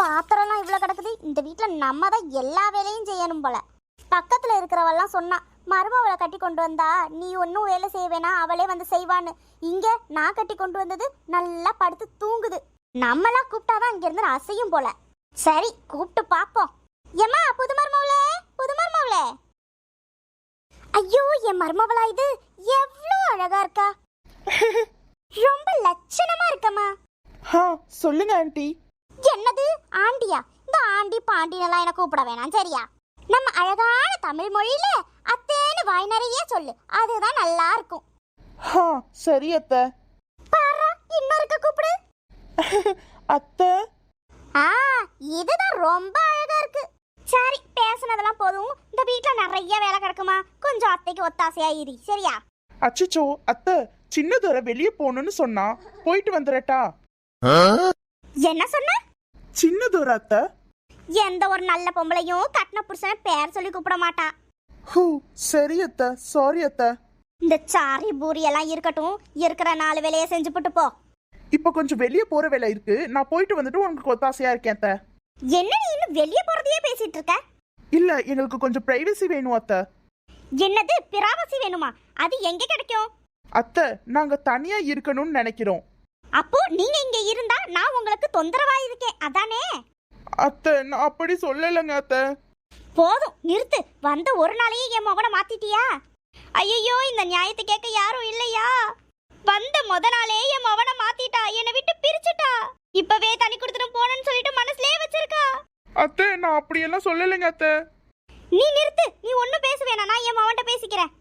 பாத்திரம்லாம் இவ்வளோ கிடக்குது. இந்த வீட்டில் நம்ம தான் எல்லா வேலையும் செய்யணும் போல. பக்கத்தில் இருக்கிறவெல்லாம் சொன்னா மருமவளை கட்டி கொண்டு வந்தா நீ ஒன்றும் வேலை செய்வேனா அவளே வந்து செய்வான்னு. இங்கே நான் கட்டி கொண்டு வந்தது நல்லா படுத்து தூங்குது. நம்மளாம் கூப்பிட்டாதான் இங்கேருந்து அசையும் போல. சரி கூப்பிட்டு பார்ப்போம் ஏம்மா புது மருமவளே புது மருமவளே. ஐயோ என் மருமவளா இது. எவ்வளோ அழகா இருக்கா. ரொம்ப லட்சணமா இருக்கம்மா. ஹா சொல்லுங்க ஆண்டி. ஆண்டியா இந்த ஆண்டி பாண்டினெல்லாம் எனக்கு கூப்பிட வேணாம் சரியா? நம்ம அழகான தமிழ் மொழியில அத்தேன்னு வாய் நிறைய சொல்லு அதுதான் நல்லா இருக்கும். ஹா சரி அத்தை. பாரா இன்னொருக்க கூப்பிடு. அத்தை. ஆ இதுதான் ரொம்ப அழகா இருக்கு. சரி பேசுனதெல்லாம் போதும். இந்த வீட்ல நிறைய வேலை கிடக்குமா? கொஞ்சம் அத்தைக்கு ஒத்தாசையா இரு சரியா? அச்சச்சோ அத்தை சின்னதோர வெளியே போகணும்னு சொன்னா போயிட்டு வந்துடட்டா என்ன சொன்ன? சின்னதோர அத்தை. எந்த ஒரு நல்ல பொம்பளையும் கட்டின புருஷனை பேர் சொல்லி கூப்பிட மாட்டா. ஹூ சரி அத்தை சாரி அத்தை. இந்த சாரி பூரி எல்லாம் இருக்கட்டும் இருக்கிற நாலு வேலையை செஞ்சு போட்டு போ. இப்போ கொஞ்சம் வெளியே போற வேலை இருக்கு. நான் போயிட்டு வந்துட்டு உங்களுக்கு ஒத்தாசையா இருக்கேன் அத்தை. என்ன நீ இன்னும் வெளியே போறதையே பேசிட்டு இருக்க? இல்ல எங்களுக்கு கொஞ்சம் பிரைவசி வேணும் அத்தை. என்னது பிராவசி வேணுமா? அது எங்க கிடைக்கும்? அத்தை நாங்க தனியா இருக்கணும்னு நினைக்கிறோம். அப்போ நீங்க இங்க இருந்தா நான் உங்களுக்கு தொந்தரவா இருக்கேன் அதானே? அத்தை நான் அப்படி சொல்லலைங்க அத்தை. போதும் நிறுத்து. வந்த ஒரு நாளையே என் மகனை மாத்திட்டியா? ஐயோ இந்த நியாயத்தை கேட்க யாரும் இல்லையா? வந்த முத நாளே என் மவனை மாத்திட்டா. என்னை விட்டு பிரிச்சுட்டா. இப்பவே தனி கொடுத்துட்டு போனேன்னு சொல்லிட்டு மனசுலயே வச்சிருக்கா. அத்தை நான் அப்படியெல்லாம் சொல்லலைங்க அத்தை. நீ நிறுத்து. நீ ஒன்னும் பேச வேணாம். நான் என் மவன்கிட்ட பேசிக்கிறேன்.